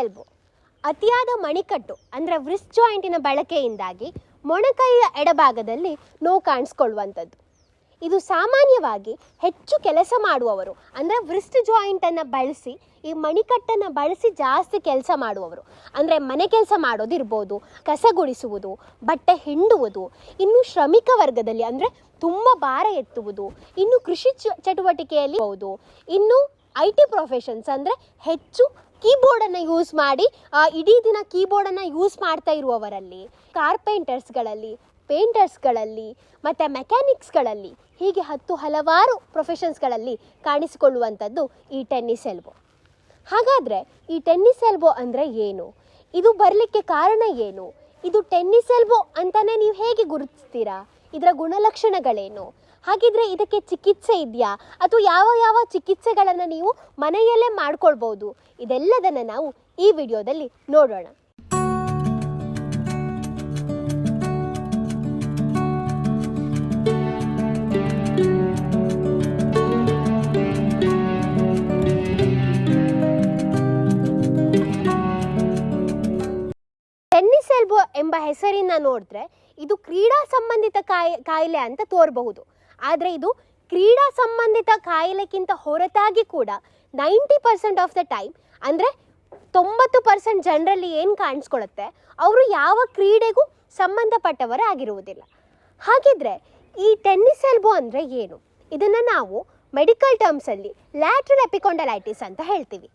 Elbow ಅತಿಯಾದ ಮಣಿಕಟ್ಟು, ಅಂದರೆ ವ್ರಿಸ್ ಜಾಯಿಂಟಿನ ಬಳಕೆಯಿಂದಾಗಿ ಮೊಣಕೈಯ ಎಡಭಾಗದಲ್ಲಿ ನೋವು ಕಾಣಿಸ್ಕೊಳ್ಳುವಂಥದ್ದು. ಇದು ಸಾಮಾನ್ಯವಾಗಿ ಹೆಚ್ಚು ಕೆಲಸ ಮಾಡುವವರು, ಅಂದರೆ ವ್ರಿಸ್ಟ್ ಜಾಯಿಂಟನ್ನು ಬಳಸಿ, ಈ ಮಣಿಕಟ್ಟನ್ನು ಬಳಸಿ ಜಾಸ್ತಿ ಕೆಲಸ ಮಾಡುವವರು. ಅಂದರೆ ಮನೆ ಕೆಲಸ ಮಾಡೋದಿರ್ಬೋದು ಕಸ ಗುಡಿಸುವುದು ಬಟ್ಟೆ ಹಿಂಡುವುದು, ಇನ್ನು ಶ್ರಮಿಕ ವರ್ಗದಲ್ಲಿ ಅಂದರೆ ತುಂಬ ಭಾರ ಎತ್ತುವುದು, ಇನ್ನು ಕೃಷಿ ಚಟುವಟಿಕೆಯಲ್ಲಿ ಹೌದು ಇನ್ನು ಐ ಟಿ ಪ್ರೊಫೆಷನ್ಸ್ ಅಂದರೆ ಹೆಚ್ಚು ಕೀಬೋರ್ಡನ್ನು ಯೂಸ್ ಮಾಡಿ ಇಡೀ ದಿನ ಕೀಬೋರ್ಡನ್ನು ಯೂಸ್ ಮಾಡ್ತಾ ಇರುವವರಲ್ಲಿ ಕಾರ್ಪೆಂಟರ್ಸ್ಗಳಲ್ಲಿ ಪೇಂಟರ್ಸ್ಗಳಲ್ಲಿ ಮತ್ತು ಮೆಕ್ಯಾನಿಕ್ಸ್ಗಳಲ್ಲಿ ಹೀಗೆ ಹತ್ತು ಹಲವಾರು ಪ್ರೊಫೆಷನ್ಸ್ಗಳಲ್ಲಿ ಕಾಣಿಸಿಕೊಳ್ಳುವಂಥದ್ದು ಈ ಟೆನ್ನಿಸ್ ಎಲ್ಬೋ ಹಾಗಾದರೆ ಈ ಟೆನ್ನಿಸ್ ಎಲ್ಬೋ ಅಂದರೆ ಏನು? ಇದು ಬರಲಿಕ್ಕೆ ಕಾರಣ ಏನು? ಇದು ಟೆನ್ನಿಸ್ ಎಲ್ಬೋ ಅಂತಲೇ ನೀವು ಹೇಗೆ ಗುರುತಿಸ್ತೀರಾ? ಇದರ ಗುಣಲಕ್ಷಣಗಳೇನು? ಹಾಗಿದ್ರೆ ಇದಕ್ಕೆ ಚಿಕಿತ್ಸೆ ಇದೆಯಾ? ಅಥವಾ ಯಾವ ಯಾವ ಚಿಕಿತ್ಸೆಗಳನ್ನು ನೀವು ಮನೆಯಲ್ಲೇ ಮಾಡ್ಕೊಳ್ಬೋದು? ಇದೆಲ್ಲದನ್ನು ನಾವು ಈ ವಿಡಿಯೋದಲ್ಲಿ ನೋಡೋಣ. ಟೆನ್ನಿಸ್ ಎಂಬ ಹೆಸರಿನ ನೋಡಿದ್ರೆ ಇದು ಕ್ರೀಡಾ ಸಂಬಂಧಿತ ಕಾಯಿ, ಕಾಯಿಲೆ ಅಂತ ತೋರಬಹುದು. ಆದರೆ ಇದು ಕ್ರೀಡಾ ಸಂಬಂಧಿತ ಕಾಯಿಲೆಗಿಂತ ಹೊರತಾಗಿ ಕೂಡ ninety percent of the time, ಅಂದರೆ ತೊಂಬತ್ತು ಪರ್ಸೆಂಟ್ ಜನರಲ್ಲಿ ಏನು ಕಾಣಿಸ್ಕೊಳ್ಳುತ್ತೆ ಅವರು ಯಾವ ಕ್ರೀಡೆಗೂ ಸಂಬಂಧಪಟ್ಟವರೇ ಆಗಿರುವುದಿಲ್ಲ. ಹಾಗಿದ್ರೆ ಈ ಟೆನ್ನಿಸ್ ಎಲ್ಬೋ ಅಂದರೆ ಏನು? ಇದನ್ನು ನಾವು ಮೆಡಿಕಲ್ ಟರ್ಮ್ಸಲ್ಲಿ ಲ್ಯಾಟ್ರಲ್ ಎಪಿಕೊಂಡಲೈಟಿಸ್ ಅಂತ ಹೇಳ್ತೀವಿ.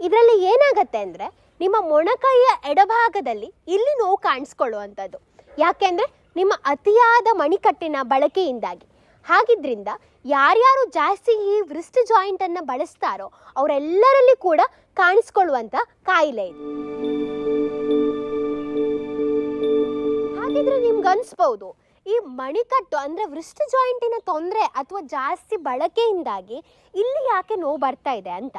ಇದರಲ್ಲಿ ಏನಾಗುತ್ತೆ ಅಂದರೆ ನಿಮ್ಮ ಮೊಣಕೈಯ ಎಡಭಾಗದಲ್ಲಿ ಇಲ್ಲಿ ನೋವು ಕಾಣಿಸ್ಕೊಳ್ಳುವಂಥದ್ದು. ಯಾಕೆಂದರೆ ನಿಮ್ಮ ಅತಿಯಾದ ಮಣಿಕಟ್ಟಿನ ಬಳಕೆಯಿಂದಾಗಿ. ಹಾಗಿದ್ರಿಂದ ಯಾರ್ಯಾರು ಜಾಸ್ತಿ ಈ ವ್ರಿಸ್ಟ್ ಜಾಯಿಂಟನ್ನು ಬಳಸ್ತಾರೋ ಅವರೆಲ್ಲರಲ್ಲಿ ಕೂಡ ಕಾಣಿಸ್ಕೊಳ್ಳುವಂಥ ಕಾಯಿಲೆ ಇದೆ. ಹಾಗಿದ್ರೆ ನಿಮ್ಗೆ ಅನ್ಸ್ಬೋದು, ಈ ಮಣಿಕಟ್ಟು ಅಂದರೆ ವೃಷ್ಟಿ ಜಾಯಿಂಟಿನ ತೊಂದರೆ ಅಥವಾ ಜಾಸ್ತಿ ಬಳಕೆಯಿಂದಾಗಿ ಇಲ್ಲಿ ಯಾಕೆ ನೋವು ಬರ್ತಾ ಇದೆ ಅಂತ.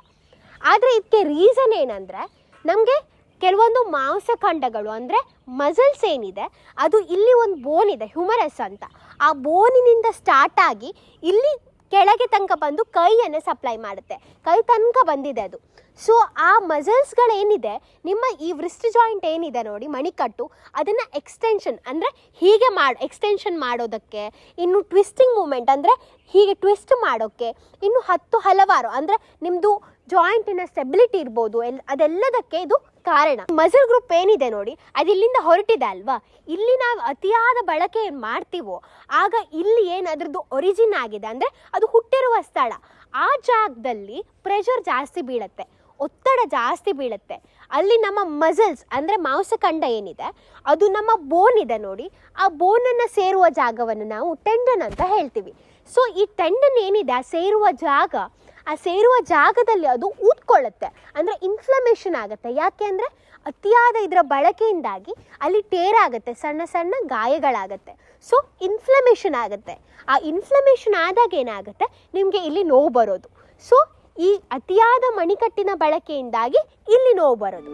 ಆದರೆ ಇದಕ್ಕೆ ರೀಸನ್ ಏನಂದರೆ, ನಮಗೆ ಕೆಲವೊಂದು ಮಾಂಸಖಂಡಗಳು ಅಂದರೆ ಮಸಲ್ಸ್ ಏನಿದೆ, ಅದು ಇಲ್ಲಿ ಒಂದು ಬೋನ್ ಇದೆ ಹ್ಯೂಮರಸ್ ಅಂತ. ಆ ಬೋನಿನಿಂದ ಸ್ಟಾರ್ಟ್ ಆಗಿ ಇಲ್ಲಿ ಕೆಳಗೆ ತನಕ ಬಂದು ಕೈಯನ್ನು ಸಪ್ಲೈ ಮಾಡುತ್ತೆ. ಕೈ ತನಕ ಬಂದಿದೆ ಅದು. ಸೊ ಆ ಮಸಲ್ಸ್ಗಳೇನಿದೆ ನಿಮ್ಮ ಈ ವ್ರಿಸ್ಟ್ ಜಾಯಿಂಟ್ ಏನಿದೆ ನೋಡಿ, ಮಣಿಕಟ್ಟು, ಅದನ್ನು ಎಕ್ಸ್ಟೆನ್ಷನ್ ಅಂದರೆ ಹೀಗೆ ಮಾಡಿ ಎಕ್ಸ್ಟೆನ್ಷನ್ ಮಾಡೋದಕ್ಕೆ, ಇನ್ನು ಟ್ವಿಸ್ಟಿಂಗ್ ಮೂಮೆಂಟ್ ಅಂದರೆ ಹೀಗೆ ಟ್ವಿಸ್ಟ್ ಮಾಡೋಕ್ಕೆ, ಇನ್ನು ಹತ್ತು ಹಲವಾರು ಅಂದರೆ ನಿಮ್ಮದು ಜಾಯಿಂಟಿನ ಸ್ಟೆಬಿಲಿಟಿ ಇರ್ಬೋದು, ಎಲ್, ಅದೆಲ್ಲದಕ್ಕೆ ಇದು ಕಾರಣ. ಮಸಲ್ ಗ್ರೂಪ್ ಏನಿದೆ ನೋಡಿ, ಅದು ಇಲ್ಲಿಂದ ಹೊರಟಿದೆ ಅಲ್ವಾ? ಇಲ್ಲಿ ನಾವು ಅತಿಯಾದ ಬಳಕೆ ಏನು ಮಾಡ್ತೀವೋ, ಆಗ ಇಲ್ಲಿ ಏನು ಅದರದ್ದು ಒರಿಜಿನ್ ಆಗಿದೆ ಅಂದರೆ ಅದು ಹುಟ್ಟಿರುವ ಸ್ಥಳ. ಆ ಜಾಗದಲ್ಲಿ ಪ್ರೆಷರ್ ಜಾಸ್ತಿ ಬೀಳುತ್ತೆ. ಒತ್ತಡ ಜಾಸ್ತಿ ಬೀಳುತ್ತೆ. ಅಲ್ಲಿ ನಮ್ಮ ಮಸಲ್ಸ್ ಅಂದರೆ ಮಾಂಸಖಂಡ ಏನಿದೆ, ಅದು ನಮ್ಮ ಬೋನ್ ಇದೆ ನೋಡಿ, ಆ ಬೋನನ್ನು ಸೇರುವ ಜಾಗವನ್ನು ನಾವು ಟೆಂಡನ್ ಅಂತ ಹೇಳ್ತೀವಿ. ಸೊ ಈ ಟೆಂಡನ್ ಏನಿದೆ, ಆ ಸೇರುವ ಜಾಗ, ಆ ಸೇರುವ ಜಾಗದಲ್ಲಿ ಅದು ಊದ್ಕೊಳ್ಳುತ್ತೆ. ಅಂದರೆ ಇನ್ಫ್ಲಮೇಷನ್ ಆಗುತ್ತೆ. ಯಾಕೆ ಅಂದರೆ ಅತಿಯಾದ ಇದರ ಬಳಕೆಯಿಂದಾಗಿ ಅಲ್ಲಿ ಟೇರಾಗುತ್ತೆ ಸಣ್ಣ ಸಣ್ಣ ಗಾಯಗಳಾಗುತ್ತೆ. ಸೊ ಇನ್ಫ್ಲಮೇಷನ್ ಆಗುತ್ತೆ. ಆ ಇನ್ಫ್ಲಮೇಷನ್ ಆದಾಗ ಏನಾಗುತ್ತೆ? ನಿಮಗೆ ಇಲ್ಲಿ ನೋವು ಬರೋದು. ಸೊ ಈ ಅತಿಯಾದ ಮಣಿಕಟ್ಟಿನ ಬಳಕೆಯಿಂದಾಗಿ ಇಲ್ಲಿ ನೋವು ಬರೋದು.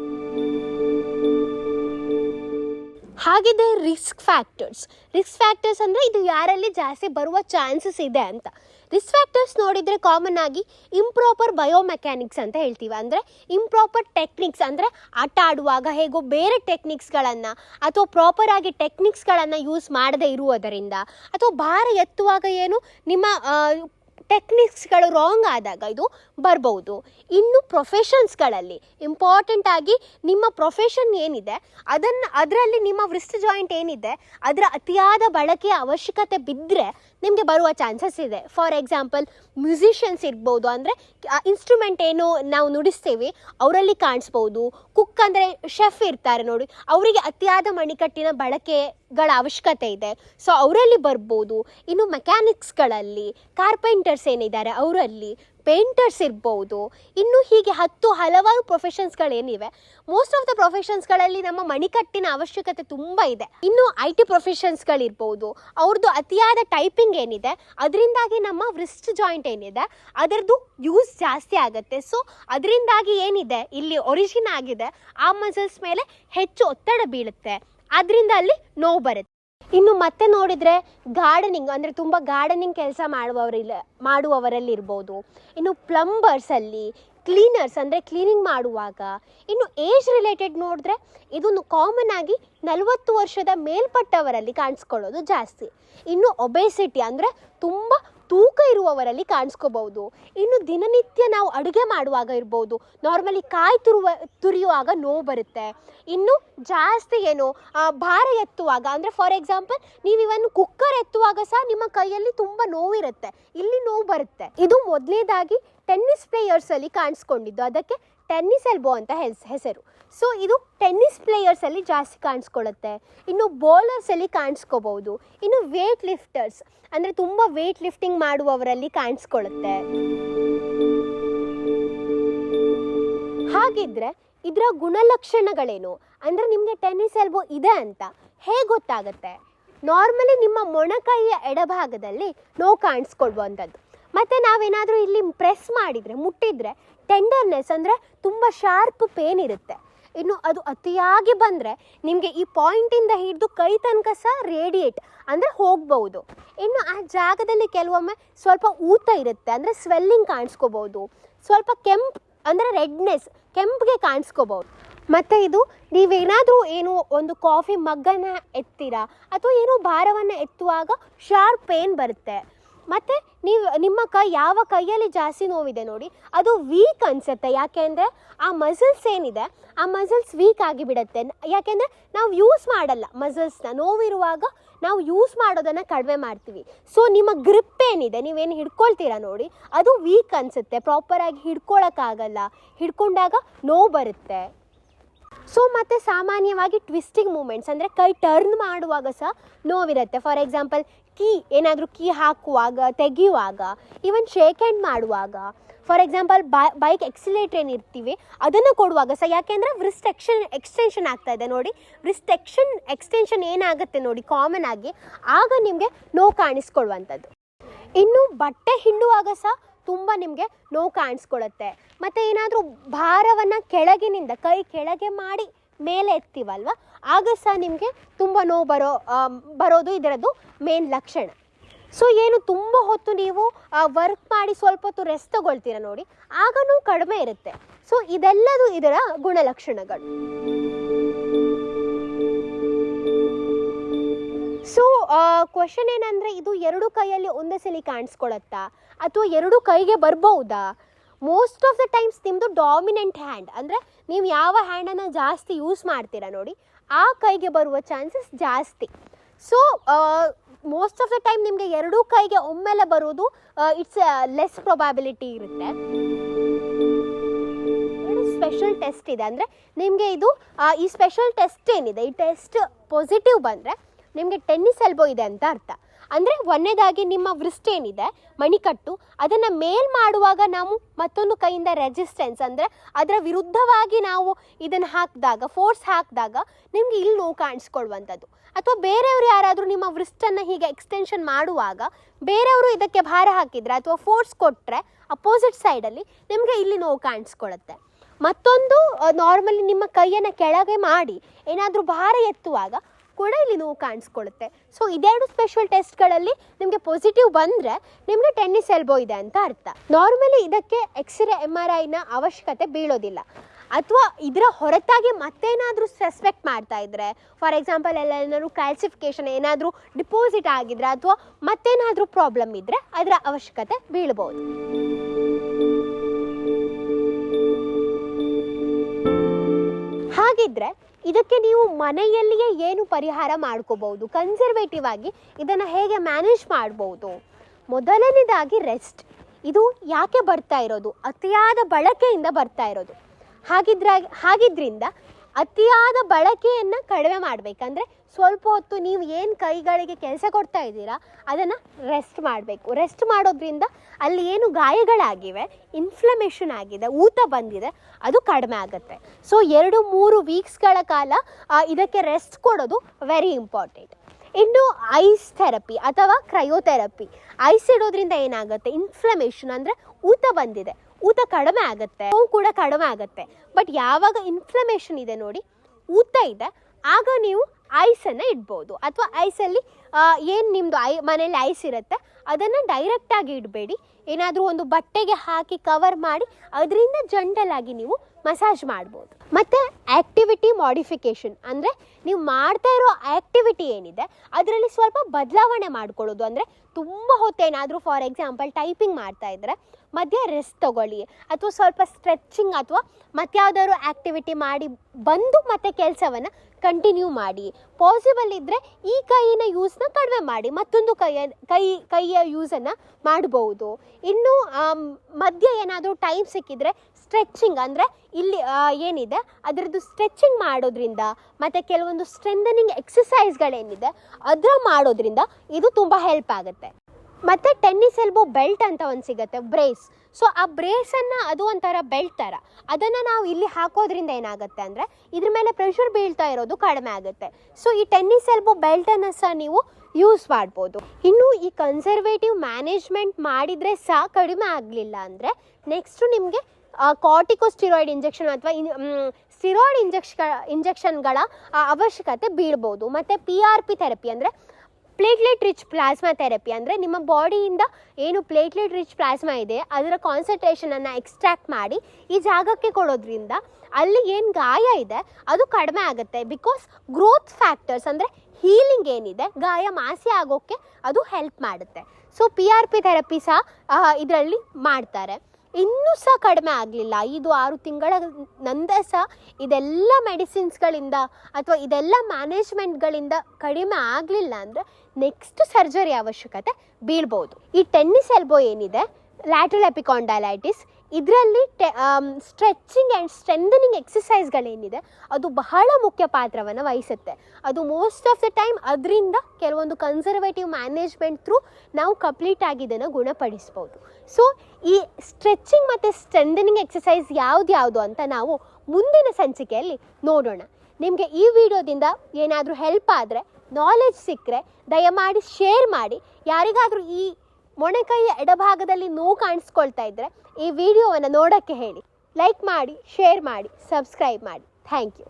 ಹಾಗಿದೆ ರಿಸ್ಕ್ ಫ್ಯಾಕ್ಟರ್ಸ್. ರಿಸ್ಕ್ ಫ್ಯಾಕ್ಟರ್ಸ್ ಅಂದರೆ ಇದು ಯಾರಲ್ಲಿ ಜಾಸ್ತಿ ಬರುವ ಚಾನ್ಸಸ್ ಇದೆ ಅಂತ. ರಿಸ್ಕ್ ಫ್ಯಾಕ್ಟರ್ಸ್ ನೋಡಿದರೆ ಕಾಮನ್ ಆಗಿ ಇಂಪ್ರಾಪರ್ ಬಯೋಮೆಕ್ಯಾನಿಕ್ಸ್ ಅಂತ ಹೇಳ್ತೀವಿ. ಅಂದರೆ ಇಂಪ್ರಾಪರ್ ಟೆಕ್ನಿಕ್ಸ್ ಅಂದರೆ ಆಟ ಆಡುವಾಗ ಹೇಗೋ ಬೇರೆ ಟೆಕ್ನಿಕ್ಸ್ಗಳನ್ನು ಅಥವಾ ಪ್ರಾಪರ್ ಆಗಿ ಟೆಕ್ನಿಕ್ಸ್ಗಳನ್ನು ಯೂಸ್ ಮಾಡದೇ ಇರುವುದರಿಂದ ಅಥವಾ ಭಾರ ಎತ್ತುವಾಗ ಏನು ನಿಮ್ಮ ಟೆಕ್ನಿಕ್ಸ್ಗಳು ರಾಂಗ್ ಆದಾಗ ಇದು ಬರ್ಬೋದು ಇನ್ನು ಪ್ರೊಫೆಷನ್ಸ್ಗಳಲ್ಲಿ ಇಂಪಾರ್ಟೆಂಟ್ ಆಗಿ ನಿಮ್ಮ ಪ್ರೊಫೆಷನ್ ಏನಿದೆ, ಅದನ್ನು, ಅದರಲ್ಲಿ ನಿಮ್ಮ ವ್ರಿಸ್ಟ್ ಜಾಯಿಂಟ್ ಏನಿದೆ, ಅದರ ಅತಿಯಾದ ಬಳಕೆಯ ಅವಶ್ಯಕತೆ ಬಿದ್ದರೆ ನಿಮಗೆ ಬರುವ ಚಾನ್ಸಸ್ ಇದೆ. ಫಾರ್ ಎಕ್ಸಾಂಪಲ್ ಮ್ಯೂಸಿಷಿಯನ್ಸ್ ಇರ್ಬೋದು ಅಂದರೆ ಇನ್ಸ್ಟ್ರೂಮೆಂಟ್ ಏನು ನಾವು ನುಡಿಸ್ತೀವಿ, ಅವರಲ್ಲಿ ಕಾಣಿಸ್ಬೋದು. ಕುಕ್ ಅಂದರೆ ಶೆಫ್ ಇರ್ತಾರೆ ನೋಡಿ, ಅವರಿಗೆ ಅತಿಯಾದ ಮಣಿಕಟ್ಟಿನ ಬಳಕೆಗಳ ಅವಶ್ಯಕತೆ ಇದೆ. ಸೊ ಅವರಲ್ಲಿ ಬರ್ಬೋದು. ಇನ್ನು ಮೆಕ್ಯಾನಿಕ್ಸ್ಗಳಲ್ಲಿ ಕಾರ್ಪೆಂಟರ್ಸ್ ಏನಿದ್ದಾರೆ, ಅವರಲ್ಲಿ ಪೇಂಟರ್ಸ್ ಇರ್ಬೋದು, ಇನ್ನು ಹೀಗೆ ಹತ್ತು ಹಲವಾರು ಪ್ರೊಫೆಷನ್ಸ್ಗಳೇನಿವೆ ಮೋಸ್ಟ್ ಆಫ್ ದ ಪ್ರೊಫೆಷನ್ಸ್ಗಳಲ್ಲಿ ನಮ್ಮ ಮಣಿಕಟ್ಟಿನ ಅವಶ್ಯಕತೆ ತುಂಬ ಇದೆ. ಇನ್ನು ಐ ಟಿ ಪ್ರೊಫೆಷನ್ಸ್ಗಳಿರ್ಬೋದು ಅವ್ರದ್ದು ಅತಿಯಾದ ಟೈಪಿಂಗ್ ಏನಿದೆ, ಅದರಿಂದಾಗಿ ನಮ್ಮ ವ್ರಿಸ್ಟ್ ಜಾಯಿಂಟ್ ಏನಿದೆ, ಅದರದ್ದು ಯೂಸ್ ಜಾಸ್ತಿ ಆಗುತ್ತೆ. ಸೊ ಅದರಿಂದಾಗಿ ಏನಿದೆ, ಇಲ್ಲಿ ಒರಿಜಿನ್ ಆಗಿದೆ, ಆ ಮಸಲ್ಸ್ ಮೇಲೆ ಹೆಚ್ಚು ಒತ್ತಡ ಬೀಳುತ್ತೆ. ಅದರಿಂದ ಅಲ್ಲಿ ನೋವು ಬರುತ್ತೆ. ಇನ್ನು ಮತ್ತೆ ನೋಡಿದರೆ ಗಾರ್ಡನಿಂಗ್ ಅಂದರೆ ತುಂಬ ಗಾರ್ಡನಿಂಗ್ ಕೆಲಸ ಮಾಡುವವರಿಲ್ಲ ಮಾಡುವವರಲ್ಲಿ ಇರ್ಬೋದು ಇನ್ನು ಪ್ಲಂಬರ್ಸಲ್ಲಿ ಕ್ಲೀನರ್ಸ್ ಅಂದರೆ ಕ್ಲೀನಿಂಗ್ ಮಾಡುವಾಗ, ಇನ್ನು ಏಜ್ ರಿಲೇಟೆಡ್ ನೋಡಿದ್ರೆ ಇದೊಂದು ಕಾಮನ್ ಆಗಿ ನಲವತ್ತು ವರ್ಷದ ಮೇಲ್ಪಟ್ಟವರಲ್ಲಿ ಕಾಣಿಸ್ಕೊಳ್ಳೋದು ಜಾಸ್ತಿ. ಇನ್ನು ಒಬೆಸಿಟಿ ಅಂದರೆ ತುಂಬ ತೂಕ ಇರುವವರಲ್ಲಿ ಕಾಣಿಸ್ಕೋಬಹುದು. ಇನ್ನು ದಿನನಿತ್ಯ ನಾವು ಅಡುಗೆ ಮಾಡುವಾಗ ಇರ್ಬೋದು. ನಾರ್ಮಲಿ ಕಾಯಿ ತುರುವ, ತುರಿಯುವಾಗ ನೋವು ಬರುತ್ತೆ. ಇನ್ನು ಜಾಸ್ತಿ ಏನು ಭಾರ ಎತ್ತುವಾಗ, ಅಂದರೆ ಫಾರ್ ಎಕ್ಸಾಂಪಲ್ ನೀವು ಇವನ್ ಕುಕ್ಕರ್ ಎತ್ತುವಾಗ ಸಹ ನಿಮ್ಮ ಕೈಯಲ್ಲಿ ತುಂಬ ನೋವಿರುತ್ತೆ ಇಲ್ಲಿ ನೋವು ಬರುತ್ತೆ. ಇದು ಮೊದಲನೇದಾಗಿ ಟೆನ್ನಿಸ್ ಪ್ಲೇಯರ್ಸಲ್ಲಿ ಕಾಣಿಸ್ಕೊಂಡಿದ್ದು. ಅದಕ್ಕೆ ಟೆನ್ನಿಸ್ ಎಲ್ಬೋ ಅಂತ ಹೆಸ್, ಹೆಸರು. ಸೊ ಇದು ಟೆನ್ನಿಸ್ ಪ್ಲೇಯರ್ಸಲ್ಲಿ ಜಾಸ್ತಿ ಕಾಣಿಸ್ಕೊಳ್ಳುತ್ತೆ. ಇನ್ನು ಬೌಲರ್ಸಲ್ಲಿ ಕಾಣಿಸ್ಕೋಬಹುದು. ಇನ್ನು ವೇಟ್ ಲಿಫ್ಟರ್ಸ್ ಅಂದರೆ ತುಂಬ ವೇಟ್ ಲಿಫ್ಟಿಂಗ್ ಮಾಡುವವರಲ್ಲಿ ಕಾಣಿಸ್ಕೊಳ್ಳುತ್ತೆ. ಹಾಗಿದ್ರೆ ಇದರ ಗುಣಲಕ್ಷಣಗಳೇನು? ಅಂದರೆ ನಿಮಗೆ ಟೆನ್ನಿಸ್ ಎಲ್ಬೋ ಇದೆ ಅಂತ ಹೇಗೆ ಗೊತ್ತಾಗುತ್ತೆ? ನಾರ್ಮಲಿ ನಿಮ್ಮ ಮೊಣಕೈಯ ಎಡಭಾಗದಲ್ಲಿ ನೋವು ಕಾಣಿಸ್ಕೊಳ್ಬಂಥದ್ದು ಮತ್ತು ನಾವೇನಾದರೂ ಇಲ್ಲಿ ಪ್ರೆಸ್ ಮಾಡಿದರೆ, ಮುಟ್ಟಿದರೆ ಟೆಂಡರ್ನೆಸ್ ಅಂದರೆ ತುಂಬ ಶಾರ್ಪ್ ಪೇನ್ ಇರುತ್ತೆ. ಇನ್ನು ಅದು ಅತಿಯಾಗಿ ಬಂದರೆ ನಿಮಗೆ ಈ ಪಾಯಿಂಟಿಂದ ಹಿಡಿದು ಕೈ ತನಕ ಸಹ ರೇಡಿಯೇಟ್ ಅಂದರೆ ಹೋಗ್ಬೋದು ಇನ್ನು ಆ ಜಾಗದಲ್ಲಿ ಕೆಲವೊಮ್ಮೆ ಸ್ವಲ್ಪ ಊತ ಇರುತ್ತೆ, ಅಂದರೆ ಸ್ವೆಲ್ಲಿಂಗ್ ಕಾಣಿಸ್ಕೋಬೋದು ಸ್ವಲ್ಪ ಕೆಂಪು ಅಂದರೆ ರೆಡ್ನೆಸ್ ಕೆಂಪಿಗೆ ಕಾಣಿಸ್ಕೋಬೋದು ಮತ್ತು ಇದು ನೀವೇನಾದರೂ ಏನು ಒಂದು ಕಾಫಿ ಮಗ್ಗನ್ನು ಎತ್ತೀರಾ? ಅಥವಾ ಏನೋ ಭಾರವನ್ನು ಎತ್ತುವಾಗ ಶಾರ್ಪ್ ಪೇನ್ ಬರುತ್ತೆ. ಮತ್ತು ನೀವು, ನಿಮ್ಮ ಕೈ, ಯಾವ ಕೈಯಲ್ಲಿ ಜಾಸ್ತಿ ನೋವಿದೆ ನೋಡಿ, ಅದು ವೀಕ್ ಅನಿಸುತ್ತೆ. ಯಾಕೆಂದರೆ ಆ ಮಸಲ್ಸ್ ಏನಿದೆ, ಆ ಮಸಲ್ಸ್ ವೀಕ್ ಆಗಿಬಿಡುತ್ತೆ ಯಾಕೆಂದರೆ ನಾವು ಯೂಸ್ ಮಾಡಲ್ಲ ಮಸಲ್ಸ್ನ ನೋವಿರುವಾಗ ನಾವು ಯೂಸ್ ಮಾಡೋದನ್ನು ಕಡಿಮೆ ಮಾಡ್ತೀವಿ. ಸೊ ನಿಮ್ಮ ಗ್ರಿಪ್ ಏನಿದೆ, ನೀವೇನು ಹಿಡ್ಕೊಳ್ತೀರಾ ನೋಡಿ, ಅದು ವೀಕ್ ಅನಿಸುತ್ತೆ. ಪ್ರಾಪರಾಗಿ ಹಿಡ್ಕೊಳಕ್ಕಾಗಲ್ಲ. ಹಿಡ್ಕೊಂಡಾಗ ನೋವು ಬರುತ್ತೆ. ಸೊ ಮತ್ತು ಸಾಮಾನ್ಯವಾಗಿ ಟ್ವಿಸ್ಟಿಂಗ್ ಮೂಮೆಂಟ್ಸ್ ಅಂದರೆ ಕೈ ಟರ್ನ್ ಮಾಡುವಾಗ ಸಹ ನೋವಿರುತ್ತೆ. ಫಾರ್ ಎಕ್ಸಾಂಪಲ್ ಕೀ, ಏನಾದರೂ ಕೀ ಹಾಕುವಾಗ, ತೆಗೆಯುವಾಗ ಈವನ್ ಶೇಕ್ ಹ್ಯಾಂಡ್ ಮಾಡುವಾಗ. ಫಾರ್ ಎಕ್ಸಾಂಪಲ್ ಬೈಕ್ ಎಕ್ಸಿಲೇಟರ್ ಏನಿರ್ತೀವಿ ಅದನ್ನು ಕೊಡುವಾಗ ಸಹ ಯಾಕೆಂದರೆ ವ್ರಿಸ್ಟ್ ಎಕ್ಷನ್ ಎಕ್ಸ್ಟೆನ್ಷನ್ ಆಗ್ತಾ ಇದೆ ನೋಡಿ. ವ್ರಿಸ್ಟ್ ಎಕ್ಷನ್ ಎಕ್ಸ್ಟೆನ್ಷನ್ ಏನಾಗುತ್ತೆ ನೋಡಿ ಕಾಮನ್ ಆಗಿ, ಆಗ ನಿಮಗೆ ನೋವು ಕಾಣಿಸ್ಕೊಳ್ಳುವಂಥದ್ದು. ಇನ್ನು ಬಟ್ಟೆ ಹಿಂಡುವಾಗ ಸಹ ತುಂಬ ನಿಮಗೆ ನೋವು ಕಾಣಿಸ್ಕೊಳ್ಳುತ್ತೆ ಮತ್ತು ಏನಾದರೂ ಭಾರವನ್ನು ಕೆಳಗಿನಿಂದ, ಕೈ ಕೆಳಗೆ ಮಾಡಿ ಮೇಲೆ ಎತ್ತೀವಲ್ವ? ಆಗ ಸಹ ನಿಮಗೆ ತುಂಬ ನೋವು ಬರೋ ಬರೋದು ಇದರದ್ದು ಮೇನ್ ಲಕ್ಷಣ. ಸೊ ಏನು ತುಂಬ ಹೊತ್ತು ನೀವು ವರ್ಕ್ ಮಾಡಿ ಸ್ವಲ್ಪ ಹೊತ್ತು ರೆಸ್ಟ್ ತಗೊಳ್ತೀರ ನೋಡಿ, ಆಗ ನೋವು ಕಡಿಮೆ ಇರುತ್ತೆ. ಸೊ ಇದೆಲ್ಲದೂ ಇದರ ಗುಣಲಕ್ಷಣಗಳು. ಕ್ವಶನ್ ಏನಂದರೆ ಇದು ಎರಡು ಕೈಯಲ್ಲಿ ಒಂದೇ ಸಲ ಕಾಣಿಸ್ಕೊಳತ್ತಾ? ಅಥವಾ ಎರಡು ಕೈಗೆ ಬರ್ಬಹುದಾ ಮೋಸ್ಟ್ ಆಫ್ ದ ಟೈಮ್ಸ್ ನಿಮ್ಮದು ಡಾಮಿನೆಂಟ್ ಹ್ಯಾಂಡ್ ಅಂದರೆ ನೀವು ಯಾವ ಹ್ಯಾಂಡನ್ನು ಜಾಸ್ತಿ ಯೂಸ್ ಮಾಡ್ತೀರಾ ನೋಡಿ, ಆ ಕೈಗೆ ಬರುವ ಚಾನ್ಸಸ್ ಜಾಸ್ತಿ. So most of the time ನಿಮಗೆ ಎರಡೂ ಕೈಗೆ ಒಮ್ಮೆಲೆ ಬರೋದು ಇಟ್ಸ್ ಲೆಸ್ ಪ್ರೊಬಾಬಿಲಿಟಿ ಇರುತ್ತೆ. ಸ್ಪೆಷಲ್ ಟೆಸ್ಟ್ ಇದೆ. ಅಂದರೆ ನಿಮಗೆ ಇದು ಈ ಸ್ಪೆಷಲ್ ಟೆಸ್ಟ್ ಏನಿದೆ? ಈ ಟೆಸ್ಟ್ ಪಾಸಿಟಿವ್ ಬಂದರೆ ನಿಮಗೆ ಟೆನ್ನಿಸ್ ಎಲ್ಬೋ ಇದೆ ಅಂತ ಅರ್ಥ. ಅಂದರೆ ಒಂದನೇದಾಗಿ ನಿಮ್ಮ ವೃಸ್ಟ್ ಏನಿದೆ, ಮಣಿಕಟ್ಟು, ಅದನ್ನು ಮೇಲ್ ಮಾಡುವಾಗ ನಾವು ಮತ್ತೊಂದು ಕೈಯಿಂದ ರೆಸಿಸ್ಟೆನ್ಸ್ ಅಂದರೆ ಅದರ ವಿರುದ್ಧವಾಗಿ ನಾವು ಇದನ್ನು ಹಾಕಿದಾಗ ಫೋರ್ಸ್ ಹಾಕಿದಾಗ ನಿಮಗೆ ಇಲ್ಲಿ ನೋವು ಕಾಣಿಸ್ಕೊಳ್ಳುವಂಥದ್ದು ಅಥವಾ ಬೇರೆಯವರು ಯಾರಾದರೂ ನಿಮ್ಮ ವೃಷ್ಟನ್ನು ಹೀಗೆ ಎಕ್ಸ್ಟೆನ್ಷನ್ ಮಾಡುವಾಗ, ಬೇರೆಯವರು ಇದಕ್ಕೆ ಭಾರ ಹಾಕಿದರೆ ಅಥವಾ ಫೋರ್ಸ್ ಕೊಟ್ಟರೆ ಅಪೋಸಿಟ್ ಸೈಡಲ್ಲಿ ನಿಮಗೆ ಇಲ್ಲಿ ನೋವು ಕಾಣಿಸ್ಕೊಳ್ಳುತ್ತೆ ಮತ್ತೊಂದು ನಾರ್ಮಲಿ ನಿಮ್ಮ ಕೈಯನ್ನು ಕೆಳಗೆ ಮಾಡಿ ಏನಾದರೂ ಭಾರ ಎತ್ತುವಾಗ ಕೂಡ ಇಲ್ಲಿ ನೋವು ಕಾಣಿಸ್ಕೊಳ್ಳುತ್ತೆ. ಸೊ ಇದೆರಡು ಸ್ಪೆಷಲ್ ಟೆಸ್ಟ್ಗಳಲ್ಲಿ ನಿಮಗೆ ಪಾಸಿಟಿವ್ ಬಂದರೆ ನಿಮಗೆ ಟೆನ್ನಿಸ್ ಎಲ್ಬೋ ಇದೆ ಅಂತ ಅರ್ಥ. ನಾರ್ಮಲಿ ಇದಕ್ಕೆ ಎಕ್ಸ್ರೇ ಎಂ ಆರ್ ಐನ ಅವಶ್ಯಕತೆ ಬೀಳೋದಿಲ್ಲ. ಅಥವಾ ಇದರ ಹೊರತಾಗಿ ಮತ್ತೇನಾದರೂ ಸಸ್ಪೆಕ್ಟ್ ಮಾಡ್ತಾ ಇದ್ರೆ ಫಾರ್ ಎಕ್ಸಾಂಪಲ್ ಎಲ್ಲ ಏನಾದರೂ ಕ್ಯಾಲ್ಸಿಫಿಕೇಷನ್ ಏನಾದರೂ ಡಿಪಾಸಿಟ್ ಆಗಿದ್ರೆ ಅಥವಾ ಮತ್ತೇನಾದರೂ ಪ್ರಾಬ್ಲಮ್ ಇದ್ದರೆ ಅದರ ಅವಶ್ಯಕತೆ ಬೀಳ್ಬೋದು. ಹಾಗಿದ್ರೆ ಇದಕ್ಕೆ ನೀವು ಮನೆಯಲ್ಲಿಯೇ ಏನು ಪರಿಹಾರ ಮಾಡ್ಕೋಬಹುದು? ಕನ್ಸರ್ವೇಟಿವ್ ಆಗಿ ಇದನ್ನು ಹೇಗೆ ಮ್ಯಾನೇಜ್ ಮಾಡ್ಬೋದು? ಮೊದಲನೇದಾಗಿ ರೆಸ್ಟ್ ಇದು ಯಾಕೆ ಬರ್ತಾ ಇರೋದು? ಅತಿಯಾದ ಬಳಕೆಯಿಂದ ಬರ್ತಾ ಇರೋದು. ಹಾಗಿದ್ರ ಹಾಗಿದ್ರಿಂದ ಅತಿಯಾದ ಬಳಕೆಯನ್ನು ಕಡಿಮೆ ಮಾಡಬೇಕಂದ್ರೆ ಸ್ವಲ್ಪ ಹೊತ್ತು ನೀವು ಏನು ಕೈಗಳಿಗೆ ಕೆಲಸ ಕೊಡ್ತಾ ಇದ್ದೀರಾ, ಅದನ್ನು ರೆಸ್ಟ್ ಮಾಡಬೇಕು. ರೆಸ್ಟ್ ಮಾಡೋದ್ರಿಂದ ಅಲ್ಲಿ ಏನು ಗಾಯಗಳಾಗಿವೆ ಇನ್ಫ್ಲಮೇಷನ್ ಆಗಿದೆ, ಊತ ಬಂದಿದೆ, ಅದು ಕಡಿಮೆ ಆಗುತ್ತೆ. ಸೊ ಎರಡು, ಮೂರು ವೀಕ್ಸ್ಗಳ ಕಾಲ ಇದಕ್ಕೆ ರೆಸ್ಟ್ ಕೊಡೋದು ವೆರಿ ಇಂಪಾರ್ಟೆಂಟ್ ಇನ್ನು ಐಸ್ ಥೆರಪಿ ಅಥವಾ ಕ್ರಯೋಥೆರಪಿ ಐಸ್ ಇಡೋದ್ರಿಂದ ಏನಾಗುತ್ತೆ? ಇನ್ಫ್ಲಮೇಷನ್ ಅಂದರೆ ಊತ ಬಂದಿದೆ. ಊತ ಕಡಿಮೆ ಆಗುತ್ತೆ, ನೋವು ಕೂಡ ಕಡಿಮೆ ಆಗುತ್ತೆ. ಬಟ್ ಯಾವಾಗ ಇನ್ಫ್ಲಮೇಷನ್ ಇದೆ ನೋಡಿ, ಊತ ಇದೆ. ಆಗ ನೀವು ಐಸನ್ನು ಇಡ್ಬೋದು. ಅಥವಾ ಐಸಲ್ಲಿ ಏನು ನಿಮ್ಮದು ಐ ಮನೇಲಿ ಐಸ್ ಇರುತ್ತೆ, ಅದನ್ನು ಡೈರೆಕ್ಟಾಗಿ ಇಡಬೇಡಿ. ಏನಾದರೂ ಒಂದು ಬಟ್ಟೆಗೆ ಹಾಕಿ ಕವರ್ ಮಾಡಿ, ಅದರಿಂದ ಜಂಡಲಾಗಿ ನೀವು ಮಸಾಜ್ ಮಾಡ್ಬೋದು. ಮತ್ತು ಆ್ಯಕ್ಟಿವಿಟಿ ಮಾಡಿಫಿಕೇಷನ್ ಅಂದರೆ ನೀವು ಮಾಡ್ತಾ ಇರೋ ಆ್ಯಕ್ಟಿವಿಟಿ ಏನಿದೆ, ಅದರಲ್ಲಿ ಸ್ವಲ್ಪ ಬದಲಾವಣೆ ಮಾಡ್ಕೊಳ್ಳೋದು. ಅಂದರೆ ತುಂಬ ಹೊತ್ತೇನಾದರೂ ಫಾರ್ ಎಕ್ಸಾಂಪಲ್ ಟೈಪಿಂಗ್ ಮಾಡ್ತಾ ಇದ್ದರೆ ಮಧ್ಯೆ ರೆಸ್ಟ್ ತಗೊಳ್ಳಿ. ಅಥವಾ ಸ್ವಲ್ಪ ಸ್ಟ್ರೆಚಿಂಗ್ ಅಥವಾ ಮತ್ಯಾವ್ದಾದ್ರು ಆ್ಯಕ್ಟಿವಿಟಿ ಮಾಡಿ ಬಂದು ಮತ್ತೆ ಕೆಲಸವನ್ನು ಕಂಟಿನ್ಯೂ ಮಾಡಿ. ಪಾಸಿಬಲ್ ಇದ್ದರೆ ಈ ಕೈಯಿನ ಯೂಸ್ನ ಕಡಿಮೆ ಮಾಡಿ, ಮತ್ತೊಂದು ಕೈಯ, ಕೈ, ಕೈಯ ಯೂಸನ್ನು ಮಾಡಬಹುದು ಇನ್ನು ಮಧ್ಯೆ ಏನಾದರೂ ಟೈಮ್ ಸಿಕ್ಕಿದ್ರೆ ಸ್ಟ್ರೆಚಿಂಗ್ ಅಂದರೆ ಇಲ್ಲಿ ಏನಿದೆ? ಅದರದ್ದು ಸ್ಟ್ರೆಚಿಂಗ್ ಮಾಡೋದ್ರಿಂದ, ಮತ್ತು ಕೆಲವೊಂದು ಸ್ಟ್ರೆಂದನಿಂಗ್ ಎಕ್ಸಸೈಸ್ಗಳೇನಿದೆ ಅದರ ಮಾಡೋದ್ರಿಂದ ಇದು ತುಂಬ ಹೆಲ್ಪ್ ಆಗುತ್ತೆ. ಮತ್ತು ಟೆನ್ನಿಸ್ ಎಲ್ಬೋ ಬೆಲ್ಟ್ ಅಂತ ಒಂದು ಸಿಗುತ್ತೆ ಬ್ರೇಸ್ ಸೊ ಆ ಬ್ರೇಸನ್ನು ಅದು ಒಂಥರ ಬೆಲ್ಟ್ ಥರ ಅದನ್ನು ನಾವು ಇಲ್ಲಿ ಹಾಕೋದ್ರಿಂದ ಏನಾಗುತ್ತೆ ಅಂದರೆ, ಇದ್ರ ಮೇಲೆ ಪ್ರೆಷರ್ ಬೀಳ್ತಾ ಇರೋದು ಕಡಿಮೆ ಆಗುತ್ತೆ. ಸೊ ಈ ಟೆನ್ನಿಸ್ ಎಲ್ಬೋ ಬೆಲ್ಟನ್ನು ಸಹ ನೀವು ಯೂಸ್ ಮಾಡ್ಬೋದು. ಇನ್ನು ಈ ಕನ್ಸರ್ವೇಟಿವ್ ಮ್ಯಾನೇಜ್ಮೆಂಟ್ ಮಾಡಿದರೆ ಸಹ ಕಡಿಮೆ ಆಗಲಿಲ್ಲ ಅಂದರೆ ನೆಕ್ಸ್ಟು ನಿಮಗೆ ಕಾರ್ಟಿಕೋಸ್ಟಿರಾಯ್ಡ್ ಇಂಜೆಕ್ಷನ್ ಅಥವಾ ಸ್ಟಿರಾಯ್ಡ್ ಇಂಜೆಕ್ಷ ಇಂಜೆಕ್ಷನ್ಗಳ ಅವಶ್ಯಕತೆ ಬೀಳ್ಬೋದು. ಮತ್ತು ಪಿ ಆರ್ ಪಿ ಥೆರಪಿ ಅಂದರೆ ಪ್ಲೇಟ್ಲೆಟ್ ರಿಚ್ ಪ್ಲಾಸ್ಮಾ ಥೆರಪಿ ಅಂದರೆ ನಿಮ್ಮ ಬಾಡಿಯಿಂದ ಏನು ಪ್ಲೇಟ್ಲೆಟ್ ರಿಚ್ ಪ್ಲಾಸ್ಮಾ ಇದೆ, ಅದರ ಕಾನ್ಸಂಟ್ರೇಷನನ್ನು ಎಕ್ಸ್ಟ್ರಾಕ್ಟ್ ಮಾಡಿ ಈ ಜಾಗಕ್ಕೆ ಕೊಡೋದ್ರಿಂದ ಅಲ್ಲಿ ಏನು ಗಾಯ ಇದೆ, ಅದು ಕಡಿಮೆ ಆಗುತ್ತೆ. ಬಿಕಾಸ್ ಗ್ರೋತ್ ಫ್ಯಾಕ್ಟರ್ಸ್ ಅಂದರೆ ಹೀಲಿಂಗ್ ಏನಿದೆ, ಗಾಯ ಮಾಸಿ ಆಗೋಕ್ಕೆ ಅದು ಹೆಲ್ಪ್ ಮಾಡುತ್ತೆ. So P R P therapy ಸಹ ಇದರಲ್ಲಿ ಮಾಡ್ತಾರೆ. ಇನ್ನೂ ಸಹ ಕಡಿಮೆ ಆಗಲಿಲ್ಲ. ಐದು, ಆರು ತಿಂಗಳ ನಂತರ ಸಹ ಇದೆಲ್ಲ ಮೆಡಿಸಿನ್ಸ್ಗಳಿಂದ ಅಥವಾ ಇದೆಲ್ಲ ಮ್ಯಾನೇಜ್ಮೆಂಟ್ಗಳಿಂದ ಕಡಿಮೆ ಆಗಲಿಲ್ಲ ಅಂದರೆ ನೆಕ್ಸ್ಟ್ ಸರ್ಜರಿ ಅವಶ್ಯಕತೆ ಬೀಳ್ಬೋದು. ಈ ಟೆನ್ನಿಸ್ ಎಲ್ಬೋ ಏನಿದೆ ಲ್ಯಾಟ್ರಲ್ ಎಪಿಕಾಂಡಲೈಟಿಸ್ ಇದರಲ್ಲಿ ಟೆ ಸ್ಟ್ರೆಚಿಂಗ್ ಆ್ಯಂಡ್ ಸ್ಟ್ರೆಂದನಿಂಗ್ ಎಕ್ಸಸೈಸ್ಗಳೇನಿದೆ ಅದು ಬಹಳ ಮುಖ್ಯ ಪಾತ್ರವನ್ನು ವಹಿಸುತ್ತೆ. ಅದು ಮೋಸ್ಟ್ ಆಫ್ ದ ಟೈಮ್ ಅದರಿಂದ ಕೆಲವೊಂದು ಕನ್ಸರ್ವೇಟಿವ್ ಮ್ಯಾನೇಜ್ಮೆಂಟ್ ಥ್ರೂ ನಾವು ಕಂಪ್ಲೀಟ್ ಇದನ್ನು ಗುಣಪಡಿಸ್ಬೋದು. ಸೊ ಈ ಸ್ಟ್ರೆಚಿಂಗ್ ಮತ್ತು ಸ್ಟ್ರೆಂದನಿಂಗ್ ಎಕ್ಸಸೈಸ್ ಯಾವ್ದು ಅಂತ ನಾವು ಮುಂದಿನ ಸಂಚಿಕೆಯಲ್ಲಿ ನೋಡೋಣ. ನಿಮಗೆ ಈ ವಿಡಿಯೋದಿಂದ ಏನಾದರೂ ಹೆಲ್ಪ್ ಆದರೆ ನಾಲೆಜ್ ಸಿಕ್ಕರೆ ದಯಮಾಡಿ ಶೇರ್ ಮಾಡಿ. ಯಾರಿಗಾದರೂ ಈ ಮೊಣಕೈಯ ಎಡಭಾಗದಲ್ಲಿ ನೋವು ಕಾಣಿಸ್ಕೊಳ್ತಾ ಇದ್ದರೆ ಈ ವಿಡಿಯೋವನ್ನು ನೋಡೋಕ್ಕೆ ಹೇಳಿ. ಲೈಕ್ ಮಾಡಿ ಶೇರ್ ಮಾಡಿ ಸಬ್ಸ್ಕ್ರೈಬ್ ಮಾಡಿ. Thank you